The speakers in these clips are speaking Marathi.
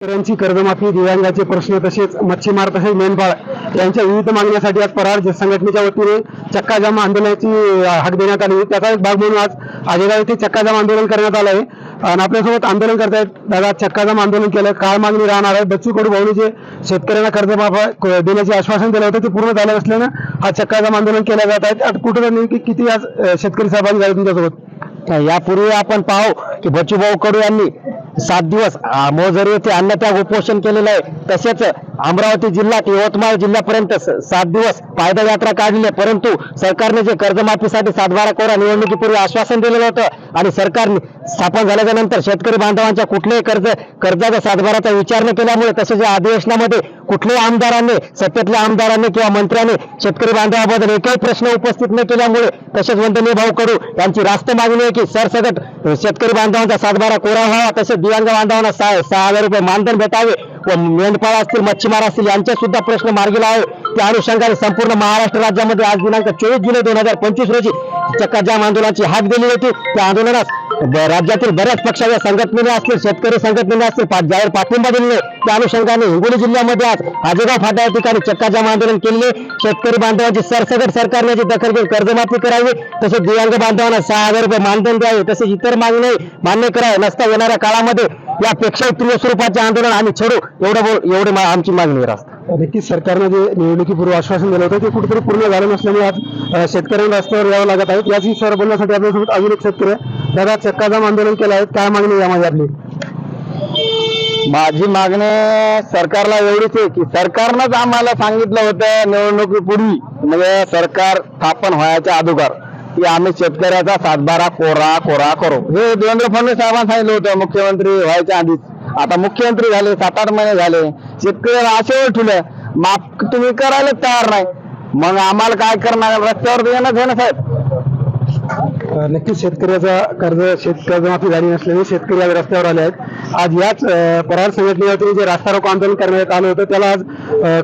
शेतकऱ्यांची कर्जमाफी दिव्यांगाचे प्रश्न तसेच मच्छीमार तसेच मेंढपाळ यांच्या विविध मागण्यासाठी आज परार संघटनेच्या वतीने चक्का जमा आंदोलनाची हाक देण्यात आली. त्याचा एक भाग म्हणून आज आजेगाव येथे चक्का जमा आंदोलन करण्यात आलं आहे. आणि आपल्यासोबत आंदोलन करतायत दादा चक्का जमा आंदोलन केलं काय मागणी राहणार आहे? बच्चू कडू भाऊने जे शेतकऱ्यांना कर्जमाफ देण्याचे आश्वासन दिलं होतं ते पूर्ण झालं नसल्यानं हा चक्का जमा आंदोलन केलं जात आहे. कुठं नेमकी किती आज शेतकरी सहभागी झाले तुमच्यासोबत? यापूर्वी आपण पाहू की बच्चूभाऊ कडू यांनी सात दिवस. आ, मोझरी येथे अन्नत्याग उपोषण केलेलं आहे. तसेच अमरावती जिल्ह्यात यवतमाळ जिल्ह्यापर्यंत सात दिवस पायदळ यात्रा काढली आहे. परंतु सरकारने जे कर्जमाफीसाठी सातबारा कोरा निवडणुकीपूर्वी आश्वासन दिलेलं होतं आणि सरकारने स्थापन झाल्याच्यानंतर शेतकरी बांधवांच्या कुठल्याही कर्ज कर्जाचा सातबाराचा विचार न केल्यामुळे तसेच या अधिवेशनामध्ये कुठल्याही आमदारांनी सत्तेतल्या आमदारांनी किंवा मंत्र्यांनी शेतकरी बांधवाबद्दल एकही प्रश्न उपस्थित न केल्यामुळे तसेच वंदनीय भाऊ कडू यांची रास्त मागणी आहे की सरसकट शेतकरी बांधवांचा सातबारा कोरा व्हावा तसेच दिव्यांग बांधवांना सहा सहा हजार रुपये मानधन भेटावे व मेंढपाळ असतील मच्छीमार असतील यांचे सुद्धा प्रश्न मार्गी लावे. त्या अनुषंगाने संपूर्ण महाराष्ट्र राज्यामध्ये आज दिनांक चोवीस जुलै दोन हजार पंचवीस रोजी चक्काजाम आंदोलनाची हाक दिली होती. त्या आंदोलनास राज्यातील बऱ्याच पक्षाच्या संघटनेने असतील शेतकरी संघटनेने असतील जाहीर पाठिंबा दिलेले त्या अनुषंगाने हिंगोली जिल्ह्यामध्ये आज आजेगाव फाटा या ठिकाणी चक्काजाम आंदोलन केलेले शेतकरी बांधवांची सरसकट सरकारने याची दखल घेऊन कर्जमाफी करावी तसेच दिव्यांग बांधवांना सहा हजार रुपये मानधन द्यावे तसेच इतर मागणी मान्य करावे. नसता येणाऱ्या काळामध्ये यापेक्षा तीव्र स्वरूपाचे आंदोलन आम्ही छेडू. एवढं बोल- एवढी मा- आमची मागणी राहते नक्कीच सरकारनं जे निवडणुकीपूर्वी आश्वासन दिलं होतं ते कुठेतरी पूर्ण झालं नसल्यामुळे आज अ, शेतकऱ्यांना रस्त्यावर यावं लागत आहे. याच विषयावर बोलण्यासाठी आपल्यासोबत अजून एक शेतकरी आहे. दादा चक्काजाम आंदोलन केलं आहे. काय मागणी आहे यामध्ये आपली? माझी मागणी सरकारला एवढीच आहे की सरकारनंच आम्हाला सांगितलं होतं निवडणुकीपूर्वी म्हणजे सरकार स्थापन व्हायच्या अगोदर. की आम्ही शेतकऱ्याचा सातबारा कोरा कोरा करू. हे देवेंद्र फडणवीस साहेबांनी सांगितलं होतं मुख्यमंत्री व्हायच्या आधीच. आता मुख्यमंत्री झाले सात आठ महिने झाले. शेतकऱ्याला आशेवर ठेवलं. माफ तुम्ही करायला तयार नाही. मग आम्हाला काय करणार? रस्त्यावर देणं घेणं साहेब. नक्कीच शेतकऱ्याचा कर्ज शेत झाली नसल्याने शेतकरी आज रस्त्यावर आले आहेत. आज याच परार संघटनेवरती जे रास्ता रोको आंदोलन करण्यात आलं होतं त्याला आज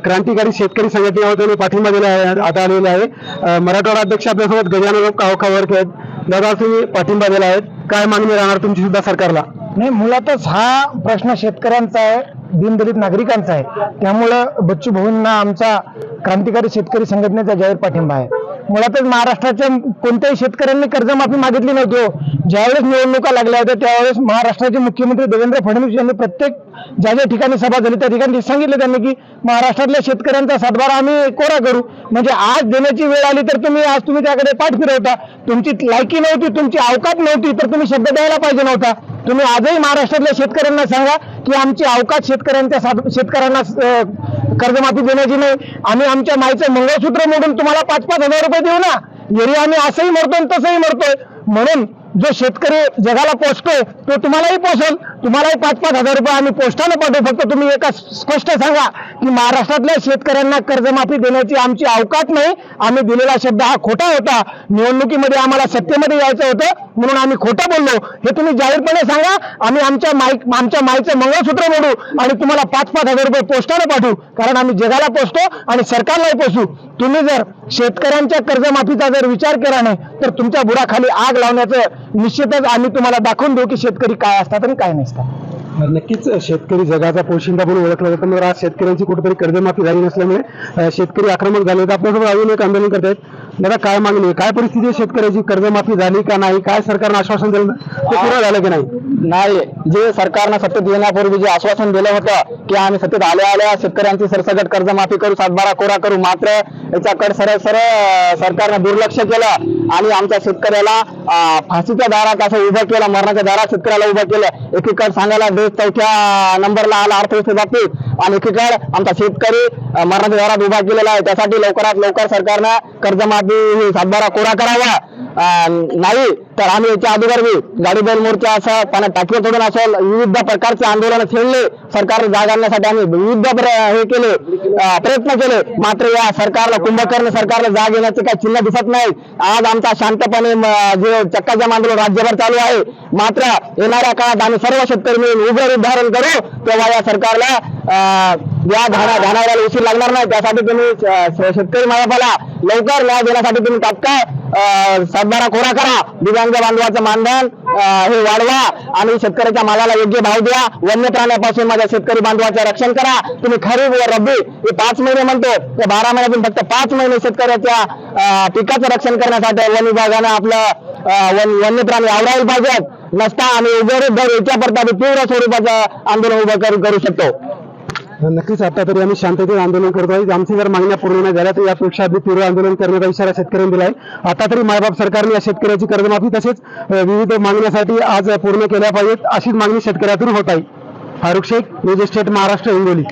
क्रांतिकारी शेतकरी संघटनेवरती पाठिंबा दिला आहे आता आलेला आहे. मराठवाडा अध्यक्ष आपल्यासोबत गजानन कावकावरके आहेत. दादा तुम्ही पाठिंबा दिला आहे. काय मागणी राहणार तुमची सुद्धा सरकारला? नाही मुळातच हा प्रश्न शेतकऱ्यांचा आहे दीनदलित नागरिकांचा आहे. त्यामुळं बच्चू भाऊंना आमचा क्रांतिकारी शेतकरी संघटनेचा जाहीर पाठिंबा आहे. मुळातच महाराष्ट्राच्या कोणत्याही शेतकऱ्यांनी कर्जमाफी मागितली नव्हती हो. ज्यावेळेस निवडणुका लागल्या होत्या त्यावेळेस महाराष्ट्राचे मुख्यमंत्री देवेंद्र फडणवीस यांनी प्रत्येक ज्या ज्या ठिकाणी सभा झाली त्या ठिकाणी सांगितलं त्यांनी की महाराष्ट्रातल्या शेतकऱ्यांचा सातबारा आम्ही कोरा करू. म्हणजे आज देण्याची वेळ आली तर तुम्ही आज तुम्ही त्याकडे पाठ फिरवता. तुमची लायकी नव्हती तुमची अवकात नव्हती तर तुम्ही शब्द द्यायला पाहिजे नव्हता. तुम्ही आजही महाराष्ट्रातल्या शेतकऱ्यांना सांगा की आमची अवकाश शेतकऱ्यांच्या शेतकऱ्यांना कर्जमाफी देण्याची नाही. आम्ही आमच्या माईचं मंगळसूत्र मोडून तुम्हाला पाच पाच हजार रुपये देऊ ना. जरी आम्ही असंही मरतोय तसंही मरतोय. म्हणून जो शेतकरी जगाला पोचतोय तो तुम्हालाही पोचल तुम्हालाही पाच पाच हजार रुपये आम्ही पोस्टाने पाठवू. फक्त तुम्ही एका स्पष्ट सांगा की महाराष्ट्रातल्या शेतकऱ्यांना कर्जमाफी देण्याची आमची अवकात नाही. आम्ही दिलेला शब्द हा खोटा होता. निवडणुकीमध्ये आम्हाला सत्तेमध्ये यायचं होतं म्हणून आम्ही खोटं बोललो. हे तुम्ही जाहीरपणे सांगा. आम्ही आमच्या माईक आमच्या माईचं मंगळसूत्र मोडू आणि तुम्हाला पाच पाच हजार रुपये पोस्टाने पाठवू. कारण आम्ही जगाला पोचतो आणि सरकारलाही पोचू तुम्ही जर शेतकऱ्यांच्या कर्जमाफीचा जर विचार केला नाही तर तुमच्या बुडाखाली आग लावण्याचं निश्चितच आम्ही तुम्हाला दाखवून देऊ की शेतकरी काय असतात आणि काय नाही. नसतात नक्कीच शेतकरी जगाचा पोशिंदा म्हणून ओळखला जातो. मग आज शेतकऱ्यांची कुठेतरी कर्जमाफी झाली नसल्यामुळे शेतकरी आक्रमक झाले तर आपल्यासोबत अजून एक आंदोलन करत आहेत. दादा काय मागणी काय परिस्थिती आहे शेतकऱ्याची? कर्जमाफी झाली का नाही? काय सरकारनं आश्वासन दिलं? ते पूर्ण झालं की नाही? नाही जे सरकारनं सत्तेत येण्यापूर्वी जे आश्वासन दिलं होतं की आम्ही सत्तेत आल्या आल्या शेतकऱ्यांची सरसकट कर्जमाफी करू सातबारा कोरा करू मात्र याच्याकडे सरळ सरळ सरकारनं दुर्लक्ष केलं आणि आमच्या शेतकऱ्याला फाशीच्या दारात असं उभं केलं मरणाच्या दारात शेतकऱ्याला उभं केलं. एकीकडे सांगायला देश चौथ्या नंबरला आला अर्थव्यवस्थे बाबतीत आणि एकीकडे आमचा शेतकरी मरणाच्या दारात उभा केलेला आहे. त्यासाठी लवकरात लवकर सरकारनं कर्जमाफी सातबारा कोरा करावा. अं, नाही तर आम्ही याच्या अगोदर बी गाडी बैल मोर्चा असं पाण्यात टाकी तोडून असेल विविध प्रकारचे आंदोलन खेळले. सरकारने जाग आणण्यासाठी आम्ही विविध प्र- हे केले प्रयत्न केले. मात्र या सरकारला कुंभकर्ण सरकारला जाग येण्याचे काही चिन्ह दिसत नाही. आज आमचा शांतपणे जे चक्काजाम आंदोलन राज्यभर चालू आहे. मात्र येणाऱ्या काळात आम्ही सर्व शेतकरी मिळून उग्र रूप करू. तेव्हा या सरकारला या झाडा जनावराला उशीर लागणार नाही. त्यासाठी तुम्ही शेतकरी माणसाला लवकर न्याय देण्यासाठी तुम्ही तात्काळ सातबारा कोरा करा. दिव्यांग बांधवाचं मानधन हे वाढवा आणि शेतकऱ्याच्या मालाला योग्य भाव द्या. वन्य प्राण्यापासून माझ्या शेतकरी बांधवाचं रक्षण करा. तुम्ही खरीप व रब्बी हे पाच महिने म्हणतो. ते बारा महिन्यातून फक्त पाच महिने शेतकऱ्याच्या पिकाचं रक्षण करण्यासाठी वन विभागानं आपलं अं, वन वन्य प्राणी आवडायला पाहिजेत. नसता आम्ही उभे धर याच्या प्रकारे तीव्र स्वरूपाचं आंदोलन उभं करू शकतो. नक्कीच आता तरी आम्ही शांततेत आंदोलन करतो आहे. आमची जर मागण्या पूर्ण नाही झाल्या तर यापेक्षा आम्ही तीव्र आंदोलन करण्याचा इशारा शेतकऱ्यांनी दिला आहे आता तरी मायबाप सरकारने या शेतकऱ्याची कर्जमाफी तसेच विविध मागण्यासाठी आज पूर्ण केल्या पाहिजेत अशीच मागणी शेतकऱ्यातून होत आहे. Farukh Shaikh news state Maharashtra Hingoli.